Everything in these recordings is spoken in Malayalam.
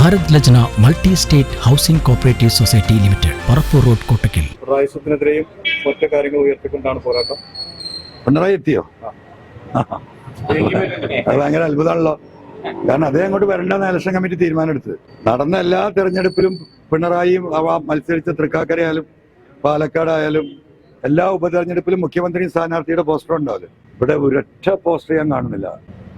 Bharat Lajna multi state housing cooperative society limited Parappur road Kottakkal. റായിസത്തിനെതിരെയും മറ്റു കാര്യങ്ങൾ ഉയർത്തിക്കൊണ്ടാണ് പോരാട്ടം. പിണറായി എത്തിയോ? അത് ഭയങ്കര അത്ഭുതമാണല്ലോ. കാരണം അതേ അങ്ങോട്ട് വരണ്ടെന്ന് ഇലക്ഷൻ കമ്മിറ്റി തീരുമാനമെടുത്തത്. നടന്ന എല്ലാ തെരഞ്ഞെടുപ്പിലും പിണറായിയും അവ മത്സരിച്ച തൃക്കാക്കരയായാലും പാലക്കാടായാലും എല്ലാ ഉപതെരഞ്ഞെടുപ്പിലും മുഖ്യമന്ത്രിയും സ്ഥാനാർത്ഥിയുടെ പോസ്റ്റർ ഉണ്ടാവില്ല ഇവിടെ ഒരൊറ്റ പോസ്റ്റർ ഞാൻ കാണുന്നില്ല.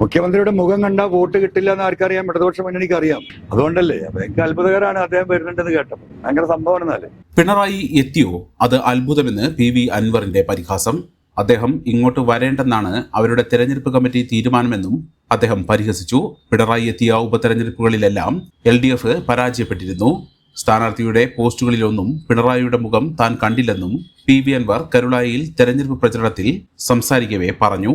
മുഖ്യമന്ത്രിയുടെ മുഖം കണ്ടാൽ വോട്ട് കിട്ടില്ല എന്ന് ആർക്കറിയാം? ഇടതുപക്ഷ മുന്നണിക്ക് അറിയാം അതുകൊണ്ടല്ലേ എനിക്ക് അത്ഭുതകരമാണ് അദ്ദേഹം വരുന്നുണ്ടെന്ന് കേട്ടപ്പോൾ അങ്ങനെ എന്നാൽ പിണറായി എത്തിയോ? അത് അത്ഭുതമെന്ന് പി വി അൻവറിന്റെ പരിഹാസം. അദ്ദേഹം ഇങ്ങോട്ട് വരേണ്ടെന്നാണ് അവരുടെ തെരഞ്ഞെടുപ്പ് കമ്മിറ്റി തീരുമാനമെന്നും അദ്ദേഹം പരിഹസിച്ചു. പിണറായി എത്തിയ ഉപതെരഞ്ഞെടുപ്പുകളിലെല്ലാം എൽ ഡി എഫ് പരാജയപ്പെട്ടിരുന്നു. സ്ഥാനാർത്ഥിയുടെ പോസ്റ്റുകളിലൊന്നും പിണറായിയുടെ മുഖം താൻ കണ്ടില്ലെന്നും പി വി അൻവർ കരുളായിൽ തെരഞ്ഞെടുപ്പ് പ്രചരണത്തിൽ സംസാരിക്കവേ പറഞ്ഞു.